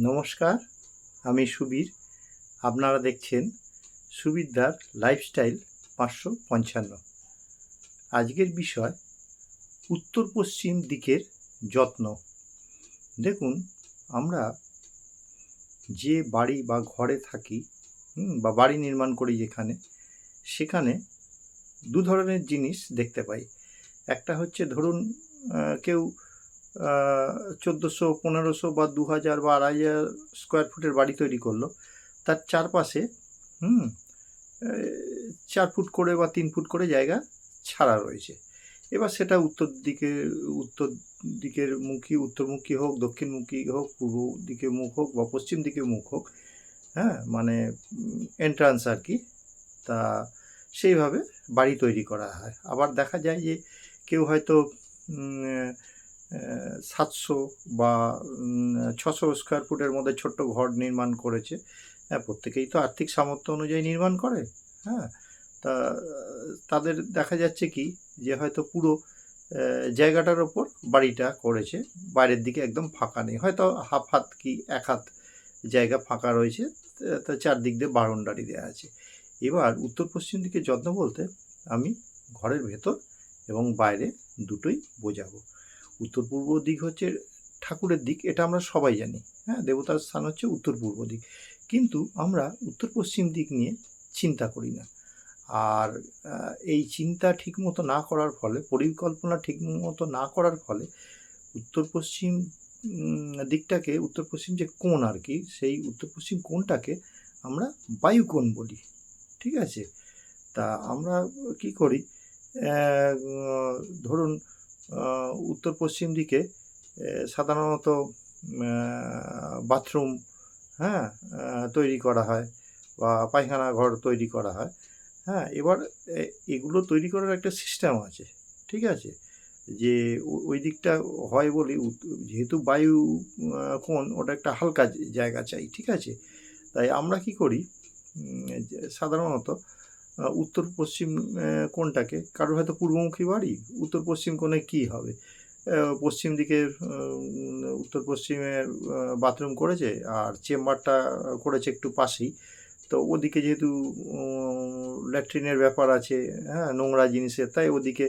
নমস্কার, আমি সুবীর। আপনারা দেখছেন সুবিরদার লাইফস্টাইল পাঁচশো পঞ্চান্ন। আজকের বিষয়, উত্তর পশ্চিম দিকের যত্ন। দেখুন, আমরা যে বাড়ি বা ঘরে থাকি বা বাড়ি নির্মাণ করি যেখানে, সেখানে দু ধরনের জিনিস দেখতে পাই। একটা হচ্ছে ধরুন কেউ চোদ্দোশো, পনেরোশো বা দু হাজার বা আড়াই হাজার স্কোয়ার ফুটের বাড়ি তৈরি করল। তার চারপাশে, হুম চার ফুট করে বা তিন ফুট করে জায়গা ছাড়া রয়েছে। এবার সেটা উত্তর দিকে, উত্তর দিকের মুখী, উত্তরমুখী হোক, দক্ষিণমুখী হোক, পূর্ব দিকে মুখ হোক বা পশ্চিম দিকে মুখ হোক হ্যাঁ মানে এন্ট্রান্স আর কি, তা সেইভাবে বাড়ি তৈরি করা হয়। আবার দেখা যায় যে কেউ হয়তো সাতশো বা ছশো স্কোয়ার ফুটের মধ্যে ছোট্ট ঘর নির্মাণ করেছে। হ্যাঁ প্রত্যেকেই তো আর্থিক সামর্থ্য অনুযায়ী নির্মাণ করে। হ্যাঁ তা, তাদের দেখা যাচ্ছে কি যে হয়তো পুরো জায়গাটার ওপর বাড়িটা করেছে। বাইরের দিকে একদম ফাঁকা নেই। হয়তো হাফ হাত কি এক হাত জায়গা ফাঁকা রয়েছে তা- চারদিক দিয়ে বারণ্ডারি দেওয়া আছে। এবার উত্তর পশ্চিম দিকে যত্ন বলতে আমি ঘরের ভেতর এবং বাইরে দুটোই বোঝাবো। উত্তর পূর্ব দিক হচ্ছে ঠাকুরের দিক, এটা আমরা সবাই জানি হ্যাঁ? দেবতার স্থান হচ্ছে উত্তর পূর্ব দিক। কিন্তু আমরা উত্তর পশ্চিম দিক নিয়ে চিন্তা করি না। আর এই চিন্তা ঠিকমতো না করার ফলে, পরিকল্পনা ঠিকমতো না করার ফলে উত্তর পশ্চিম দিকটাকে উত্তর পশ্চিম যে কোণ আর কি, সেই উত্তর পশ্চিম কোণটাকে আমরা বায়ুকোণ বলি, ঠিক আছে? তা আমরা কি করি? ধরুন উত্তর পশ্চিম দিকে সাধারণত বাথরুম হ্যাঁ তৈরি করা হয় বা পায়খানা ঘর তৈরি করা হয়। হ্যাঁ এবার এগুলো তৈরি করার একটা সিস্টেম আছে, ঠিক আছে? যে ওই দিকটা হয় বলে যেহেতু বায়ু কোণ, ওটা একটা হালকা জায়গা চাই, ঠিক আছে? তাই আমরা কি করি? সাধারণত উত্তর পশ্চিম আহ, কোণটাকে কারোর হয়তো পূর্বমুখী বাড়ি উত্তর পশ্চিম কোণে কী হবে? পশ্চিম দিকের উত্তর পশ্চিমের বাথরুম করেছে আর চেম্বারটা করেছে একটু পাশেই। তো ওদিকে যেহেতু ল্যাট্রিনের ব্যাপার আছে হ্যাঁ নোংরা জিনিসের তাই ওদিকে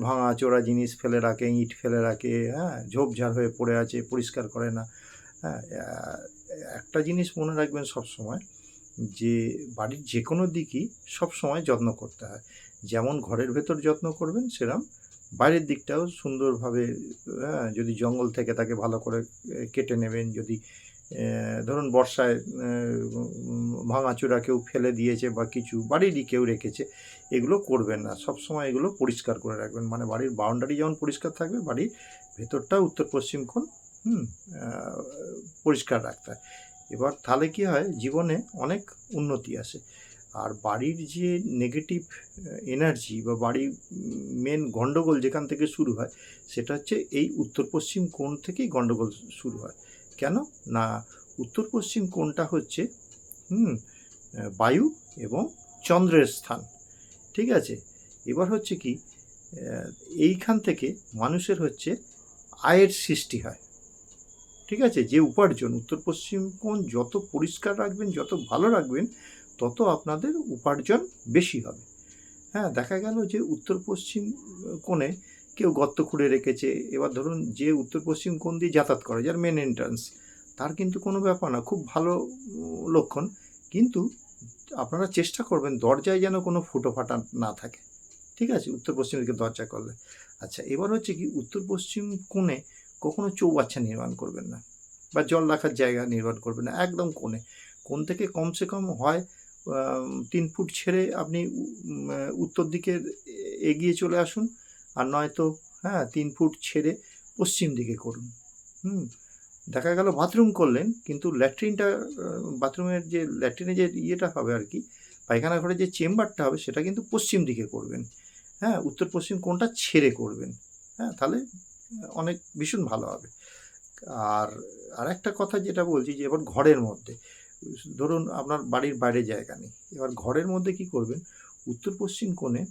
ভাঙা চোরা জিনিস ফেলে রাখে ইট ফেলে রাখে হ্যাঁ ঝোপঝাড় হয়ে পড়ে আছে পরিষ্কার করে না হ্যাঁ একটা জিনিস মনে রাখবেন সব সময় যে বাড়ির যে কোনো দিকই সব সময় যত্ন করতে হয়। যেমন ঘরের ভেতর যত্ন করবেন সেরকম বাইরের দিকটাও সুন্দরভাবে হ্যাঁ যদি জঙ্গল থেকে তাকে ভালো করে কেটে নেবেন, যদি ধরুন বর্ষায় ভাঙাচোরা কেউ ফেলে দিয়েছে বা কিছু বাড়িরই কেউ রেখেছে, এগুলো করবেন না। সব সময় এগুলো পরিষ্কার করে রাখবেন। মানে বাড়ির বাউন্ডারি যেমন পরিষ্কার থাকবে, বাড়ির ভেতরটা উত্তর পশ্চিম কোণ, হুম পরিষ্কার রাখতে হয়। এবার তাহলে কি হয়? জীবনে অনেক উন্নতি আসে। আর বাড়ির যে নেগেটিভ এনার্জি বা বাড়ির মেন গণ্ডগোল যেখান থেকে শুরু হয়, সেটা হচ্ছে এই উত্তর পশ্চিম কোণ থেকেই গণ্ডগোল শুরু হয়। কেন? না উত্তর পশ্চিম কোণটা হচ্ছে, হুম বায়ু এবং চন্দ্রের স্থান। ঠিক আছে? এবার হচ্ছে কি এইখান থেকে মানুষের হচ্ছে আয়ের সৃষ্টি হয়। ঠিক আছে? যে উপার্জন, উত্তর পশ্চিম কোণ যত পরিষ্কার রাখবেন, যত ভালো রাখবেন, তত আপনাদের উপার্জন বেশি হবে। হ্যাঁ দেখা গেল যে উত্তর পশ্চিম কোণে কেউ গর্ত খুঁড়ে রেখেছে, এবার ধরুন যে উত্তর পশ্চিম কোণ দিয়ে যাতায়াত করে, যার মেন এন্ট্রান্স তার কিন্তু কোনো ব্যাপার না, খুব ভালো লক্ষণ, কিন্তু আপনারা চেষ্টা করবেন দরজায় যেন কোনো ফুটো ফাটা না থাকে। ঠিক আছে? উত্তর পশ্চিম দিকে দরজা করলে। আচ্ছা এবার হচ্ছে কি, উত্তর পশ্চিম কোণে কখনো চৌবাচ্চা নির্মাণ করবেন না বা জল রাখার জায়গা নির্মাণ করবেন না, একদম কোণে। কোণ থেকে কমসে কম হয় তিন ফুট ছেড়ে আপনি উত্তর দিকে এগিয়ে চলে আসুন আর নয়তো হ্যাঁ তিন ফুট ছেড়ে পশ্চিম দিকে করুন। হুম, দেখা গেল বাথরুম করলেন, কিন্তু ল্যাট্রিনটা বাথরুমের যে ল্যাট্রিনের যে ইয়েটা হবে আর কি, পায়খানা ঘরে যে চেম্বারটা হবে সেটা কিন্তু পশ্চিম দিকে করবেন। হ্যাঁ উত্তর পশ্চিম কোনটা ছেড়ে করবেন। হ্যাঁ তাহলে অনেক ভীষণ ভালো হবে। আর আর একটা কথা যেটা বলছি যে এবার ঘরের মধ্যে, ধরুন আপনার বাড়ির বাইরে জায়গা নেই, এবার ঘরের মধ্যে কি করবেন? উত্তর পশ্চিম কোণে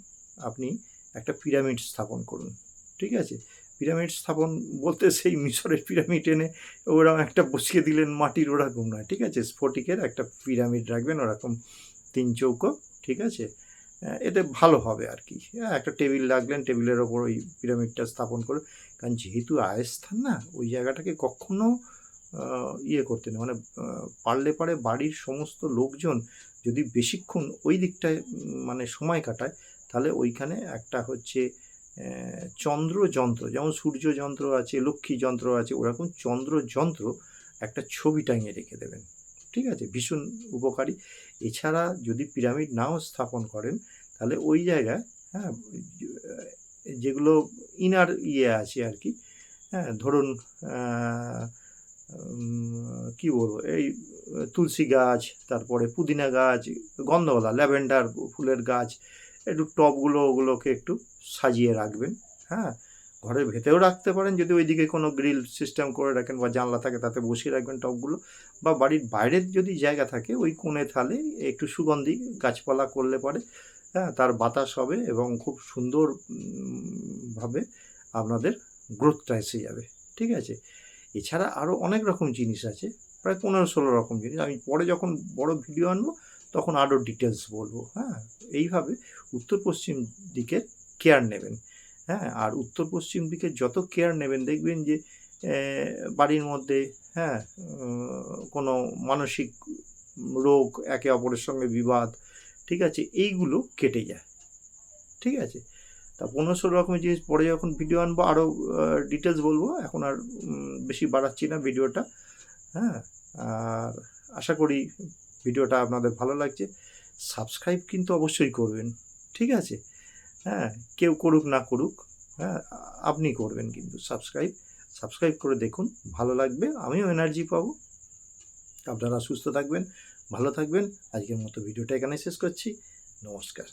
আপনি একটা পিরামিড স্থাপন করুন, ঠিক আছে? পিরামিড স্থাপন বলতে সেই মিশরের পিরামিড এনে ওরকম একটা বসিয়ে দিলেন মাটির ওরকম নয় ঠিক আছে? স্ফটিকের একটা পিরামিড রাখবেন, ওরকম তিন চৌকো, ঠিক আছে? এতে ভালো হবে আর কি। হ্যাঁ একটা টেবিল রাখলেন, টেবিলের ওপর ওই পিরামিডটা স্থাপন করে কারণ যেহেতু আয়স্থান না, ওই জায়গাটাকে কখনো ইয়ে করতে নেই। মানে পারলে পারে বাড়ির সমস্ত লোকজন যদি বেশিক্ষণ ওই দিকটায় মানে সময় কাটায়, তাহলে ওইখানে একটা হচ্ছে চন্দ্র যন্ত্র, যেমন সূর্য যন্ত্র আছে, লক্ষ্মী যন্ত্র আছে, ওরকম চন্দ্র যন্ত্র একটা ছবি টাঙিয়ে রেখে দেবেন। ঠিক আছে? ভীষণ উপকারী। এছাড়া যদি পিরামিড নাও স্থাপন করেন, তাহলে ওই জায়গায় হ্যাঁ যেগুলো ইনার ইয়ে আছে আর কি হ্যাঁ ধরুন কি বলব, এই তুলসী গাছ, তারপরে পুদিনা গাছ, গন্ধওয়ালা, ল্যাভেন্ডার ফুলের গাছ, একটু টবগুলো ওগুলোকে একটু সাজিয়ে রাখবেন হ্যাঁ ঘরের ভেতরেও রাখতে পারেন। যদি ওইদিকে কোনো গ্রিল সিস্টেম করে রাখেন বা জানলা থাকে, তাতে বসিয়ে রাখবেন টবগুলো। বা বাড়ির বাইরের যদি জায়গা থাকে, ওই কোণে থালে একটু সুগন্ধি, গাছপালা করলে পরে হ্যাঁ তার বাতাস হবে এবং খুব সুন্দরভাবে আপনাদের গ্রোথটা এসে যাবে। ঠিক আছে? এছাড়া আরও অনেক রকম জিনিস আছে, প্রায় পনেরো ষোলো রকম জিনিস। আমি পরে যখন বড় ভিডিও আনব, তখন আরও ডিটেলস বলব হ্যাঁ? এইভাবে উত্তর পশ্চিম দিকের কেয়ার নেবেন। হ্যাঁ আর উত্তর পশ্চিম দিকে যত কেয়ার নেবেন, দেখবেন যে বাড়ির মধ্যে হ্যাঁ কোনো মানসিক রোগ, একে অপরের সঙ্গে বিবাদ, ঠিক আছে, এইগুলো কেটে যায়, ঠিক আছে? তা পনেরো ষোলো রকমের জিনিস, পরে যখন ভিডিও আনব আরও ডিটেলস বলব, এখন আর বেশি বাড়াচ্ছি না ভিডিওটা হ্যাঁ আর আশা করি ভিডিওটা আপনাদের ভালো লাগছে। সাবস্ক্রাইব কিন্তু অবশ্যই করবেন, ঠিক আছে? হ্যাঁ কেউ করুক না করুক হ্যাঁ আপনি করবেন কিন্তু সাবস্ক্রাইব সাবস্ক্রাইব করে দেখুন, ভালো লাগবে, আমিও এনার্জি পাবো। আপনারা সুস্থ থাকবেন, ভালো থাকবেন। আজকের মতো ভিডিওটা এখানে শেষ করছি। নমস্কার।